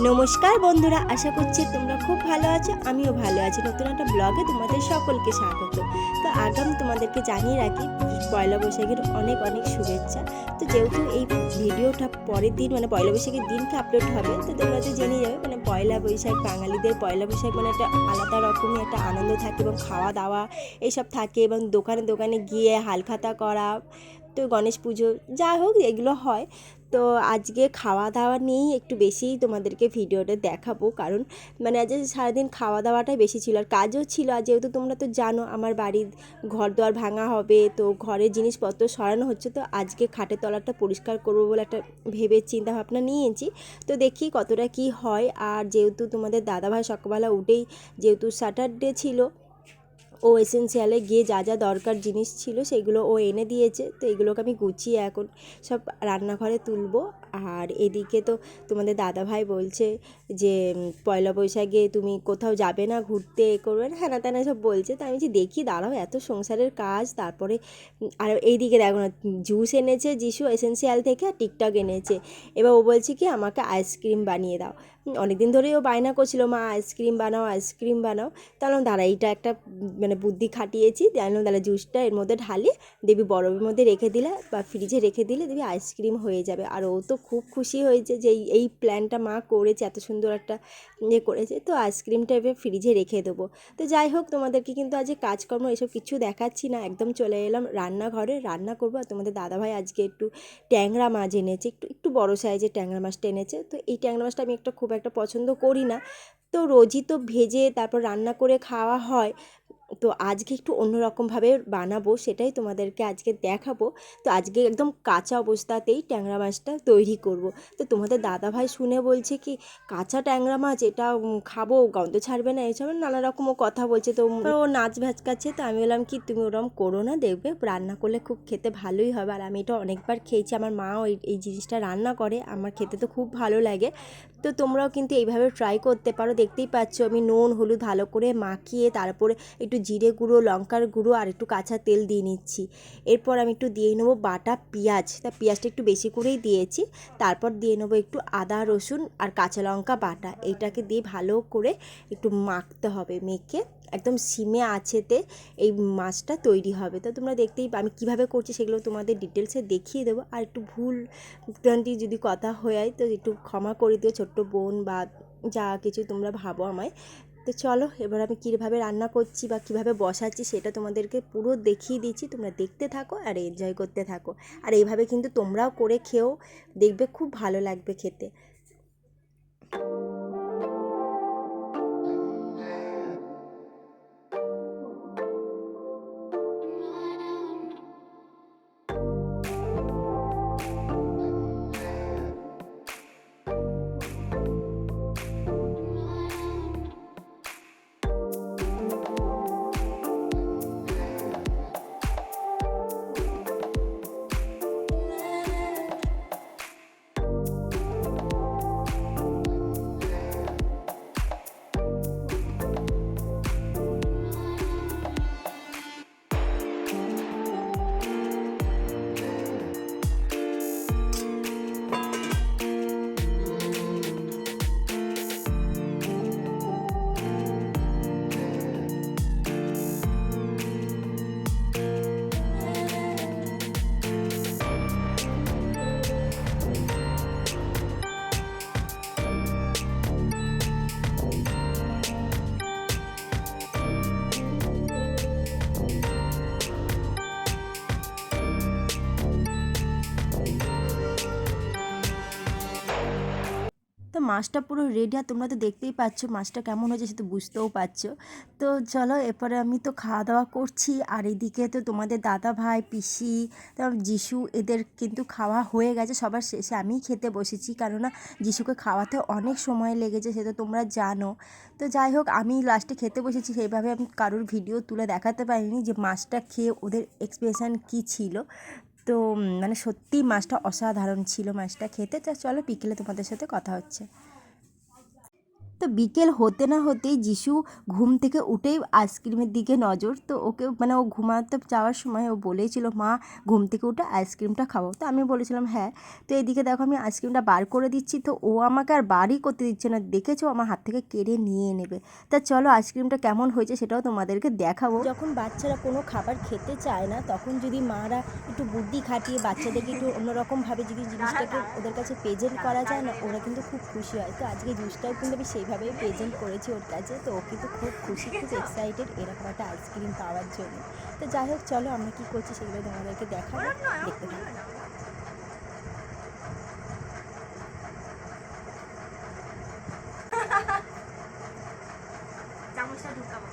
নমস্কার বন্ধুরা, আশা করছি তোমরা খুব ভালো আছো, আমিও ভালো আছি। নতুন একটা ব্লগে তোমাদের সকলকে স্বাগত। তো আগাম তোমাদেরকে জানিয়ে রাখি, পয়লা বৈশাখের অনেক অনেক শুভেচ্ছা। তো যেহেতু এই ভিডিওটা পরের দিন মানে পয়লা বৈশাখের দিনকে আপলোড হবে, তো তোমরা তো জেনে যাবে মানে পয়লা বৈশাখ বাঙালিদের পয়লা বৈশাখ মানে একটা আলাদা রকমই একটা আনন্দ থাকে এবং খাওয়া দাওয়া এইসব থাকে এবং দোকানে দোকানে গিয়ে হালখাতা করা তো গণেশ পুজো যা হোক, এগুলো হয়। তো আজকে খাওয়া দাওয়া নিয়েই একটু বেশিই তোমাদেরকে ভিডিওটা দেখাবো। কারণ মানে আজ সারাদিন খাওয়া দাওয়াটাই বেশি ছিল। আর কাজও ছিল। আর যেহেতু তোমরা তো জানো, আমার বাড়ির ঘর দোয়ার ভাঙা হবে। তো ঘরের জিনিসপত্র সরানো হচ্ছে। তো আজকে খাটের তলাটা পরিষ্কার করব বলে একটা ভেবে চিন্তা ভাবনা নিয়েছি। তো দেখি কতটা কি হয়। আর যেহেতু তোমাদের দাদাভাই সকালবেলা উঠেই, যেহেতু স্যাটারডে ছিল ও এসেন্সিয়ালে গিয়ে যা যা দরকার জিনিস ছিল সেগুলো ও এনে দিয়েছে। তো এগুলোকে আমি গুছিয়ে এখন সব রান্নাঘরে তুলবো। আর এদিকে তো তোমাদের দাদাভাই বলছে যে পয়লা বৈশাখে তুমি কোথাও যাবে না, ঘুরতে এ করবে না। হ্যানা ত্যানা সব বলছে। তো আমি যে দেখি, দাঁড়াও, এত সংসারের কাজ। তারপরে আর এইদিকে দেখো না, জুস এনেছে যিশু এসেন্সিয়াল থেকে আর টিকটক এনেছে। এবার ও বলছে কি, আমাকে আইসক্রিম বানিয়ে দাও। অনেক দিন ধরেই ও বায়না করছিল, মা, আইসক্রিম বানাও আইসক্রিম বানাও। তাহলে দাঁড়া, এইটা একটা মানে বুদ্ধি খাটিয়েছি। জানলাম দাঁড়া, জুসটা এর মধ্যে ঢালি দেবী বরফের মধ্যে রেখে দিলে বা ফ্রিজে রেখে দিলে দেবী আইসক্রিম হয়ে যাবে। আর ও তো খুব খুশি হয়েছে যে এই প্ল্যানটা মা করেছে, এত সুন্দর একটা ইয়ে করেছে। তো আইসক্রিমটা এবার ফ্রিজে রেখে দেবো। তো যাই হোক, তোমাদেরকে কিন্তু আজকে কাজকর্ম এসব কিছু দেখাচ্ছি না, একদম চলে এলাম রান্নাঘরে। রান্না করব আর তোমাদের দাদাভাই আজকে একটু ট্যাংরা মাছ এনেছে, একটু একটু বড়ো সাইজের ট্যাংরা মাছটা এনেছে। তো এই ট্যাংরা মাছটা আমি একটা খুব একটা পছন্দ করি না। তো রোজই তো ভেজে তারপর রান্না করে খাওয়া হয়। তো আজকে একটু অন্যরকমভাবে বানাবো, সেটাই তোমাদেরকে আজকে দেখাবো। তো আজকে একদম কাঁচা অবস্থাতেই ট্যাংরা মাছটা তৈরি করব। তো তোমাদের দাদা ভাই শুনে বলছে কি, কাঁচা ট্যাংরা মাছ, এটা খাব, গন্ধ ছাড়বে না, এসব নানা রকম ও কথা বলছে। তো ও নাচ ভ্যাচকাচ্ছে, তো আমি বললাম কি, তুমি ওরম করো না, দেখবে, রান্না করলে খুব খেতে ভালোই হবে। আর আমি এটা অনেকবার খেয়েছি, আমার মা ওই এই জিনিসটা রান্না করে, আমার খেতে তো খুব ভালো লাগে। তো তোমরাও কিন্তু এইভাবে ট্রাই করতে পারো। দেখতেই পাচ্ছ আমি নুন, হলুদ ভালো করে মাখিয়ে তারপরে একটু জিরে গুঁড়ো, লঙ্কার গুঁড়ো আর একটু কাঁচা তেল দিয়ে নিচ্ছি। এরপর আমি একটু দিয়ে নেব বাটা পেঁয়াজ। তা পেঁয়াজটা একটু বেশি করেই দিয়েছি। তারপর দিয়ে নেব একটু আদা, রসুন আর কাঁচা লঙ্কা বাটা। এইটাকে দিয়ে ভালো করে একটু মাখতে হবে, মেখে। একদম সিমে আছেতে এই মাছটা তৈরি হবে। তো তোমরা দেখতেই আমি কীভাবে করছি সেগুলো তোমাদের ডিটেলসে দেখিয়ে দেবো। আর একটু ভুল ভ্রান্তি যদি কথা হয়ে, তো একটু ক্ষমা করে দিও ছোট্ট বোন বা যা কিছু তোমরা ভাবো আমায়। তো চলো, এবার আমি কীভাবে রান্না করছি বা কীভাবে বসাচ্ছি সেটা তোমাদেরকে পুরো দেখিয়ে দিচ্ছি। তোমরা দেখতে থাকো আর এনজয় করতে থাকো। আর এইভাবে কিন্তু তোমরাও করে খেও, দেখবে খুব ভালো লাগবে খেতে। তো মাছটা পুরো রেডি আর তোমরা তো দেখতেই পাচ্ছ মাছটা কেমন হয়েছে সে তো বুঝতেও পারছ। তো চলো এরপরে আমি তো খাওয়া দাওয়া করছি, আর এদিকে তো তোমাদের দাদা ভাই পিসি, তারপর যিশু এদের কিন্তু খাওয়া হয়ে গেছে, সবার শেষে আমিই খেতে বসেছি। কেননা যিশুকে খাওয়াতে অনেক সময় লেগেছে, সে তো তোমরা জানো। তো যাই হোক, আমি লাস্টে খেতে বসেছি, সেইভাবে আমি কারোর ভিডিও তুলে দেখাতে পারিনি যে মাছটা খেয়ে ওদের এক্সপ্রেশন কী ছিল। তো মানে সত্যি মাছটা অসাধারণ ছিল মাছটা খেতে। তা চলো বিকেলে তোমাদের সাথে কথা হচ্ছে। তো বিকেল হতে না হতেই যিশু ঘুম থেকে উঠেই আইসক্রিমের দিকে নজর, তো ওকে মানে ও ঘুমাতে যাওয়ার সময় ও বলেছিল, মা, ঘুম থেকে উঠে আইসক্রিমটা খাব। তো আমি বলেছিলাম হ্যাঁ। তো এদিকে দেখো আমি আইসক্রিমটা বার করে দিচ্ছি, তো ও আমাকে আর বারই করতে দিচ্ছে না। দেখেছ? আমার হাত থেকে কেড়ে নিয়ে নেবে। তা চলো আইসক্রিমটা কেমন হয়েছে সেটাও তোমাদেরকে দেখাবো। যখন বাচ্চারা কোনো খাবার খেতে চায় না, তখন যদি মারা একটু বুদ্ধি খাটিয়ে বাচ্চাদেরকে একটু অন্যরকমভাবে যদি জিনিসটাকে ওদের কাছে প্রেজেন্ট করা যায় না, ওরা কিন্তু খুব খুশি হয়। তো আজকে জুসটাও কিন্তু আমি সেইভাবেই প্রেজেন্ট করেছি ওর কাছে। তো ও কিন্তু খুব খুশি, খুব এক্সাইটেড এরকম একটা আইসক্রিম পাওয়ার জন্য। তো যাই হোক, চলো আমরা কী করছি সেগুলো তোমাদেরকে দেখাবো। দেখতে থাকো চামচটা ঢুকাবো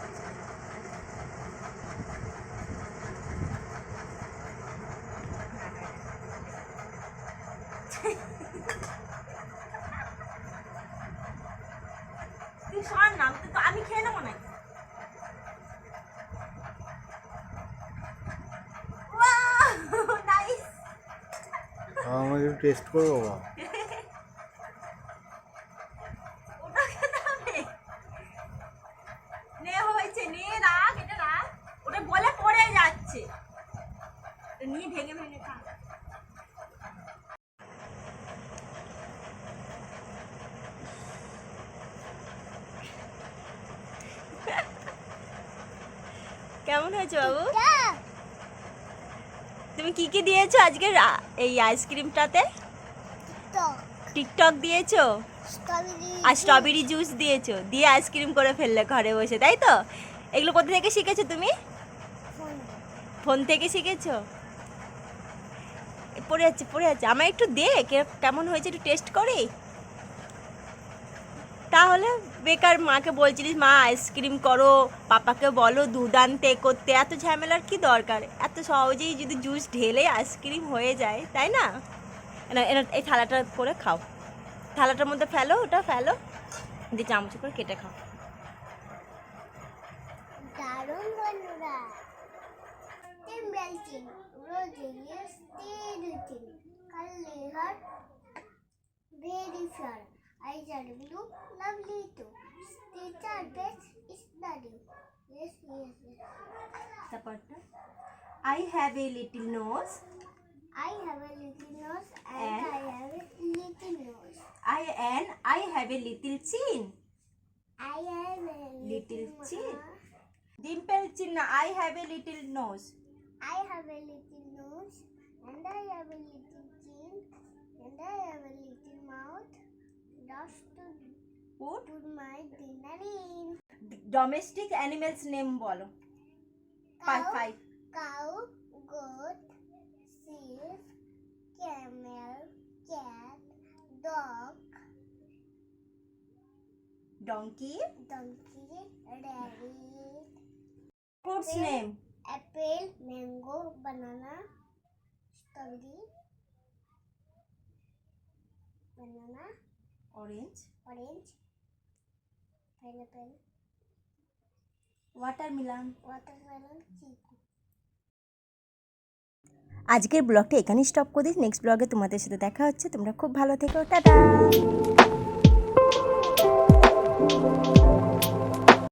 তুই সর না তো তো আমি খেয়ে নেব নাকি Wow, nice! আমাকে একটু টেস্ট করব বাবা ওটা খেতে হবে নে হয়েছে নে রাখ এটা রাখ ওটা বলে পড়ে যাচ্ছে এটা নিয়ে ভেঙে ভেঙে খা কেমন হয়েছে বাবু? তুমি কি কি দিয়েছ আজকে এই আইসক্রিমটাতে? টিকটক। দিয়েছ? আর স্ট্রবেরি জুস দিয়েছ? দিয়ে আইসক্রিম করে ফেললে ঘরে বসে তাই তো? এগুলো কোথা থেকে শিখেছো তুমি? ফোন থেকে শিখেছো? পড়ে যাচ্ছে পড়ে যাচ্ছে আমার একটু দে কেমন হয়েছে একটু টেস্ট করি। তাহলে বেকার মাকে বলছিলিস, মা, আইসক্রিম করো, পাপাকে বলো দুধ আনতে করতে। এত ঝামেলার কি দরকার? এত সহজেই যদি জুস ঢেলে আইসক্রিম হয়ে যায়, তাই না? এই থালাটা করে খাও। থালাটার মধ্যে ফেলো, ওটা ফেলো, দিয়ে চামচ করে কেটে খাও। I shall do lovely too. Teacher best. is the new. Yes, yes, yes. I have a little nose. I have a little nose and, and I have a little nose. I and I have a little chin. I have a little, little chin. Dimple chin. I have a little nose. I have a little nose and I have a little chin and I have a little Just to put put my dinner in. Domestic animals name বলো five Cow, five cow, goat, sheep, camel, cat, dog, donkey donkey, rabbit, fruits name apple, mango, banana, strawberry, banana, orange orange, pineapple, watermelon watermelon, chiku. আজকের ব্লগটা এখানেই stop করে this next ব্লগে তোমাদের সাথে দেখা হচ্ছে। তোমরা খুব ভালো থেকো। টাটা!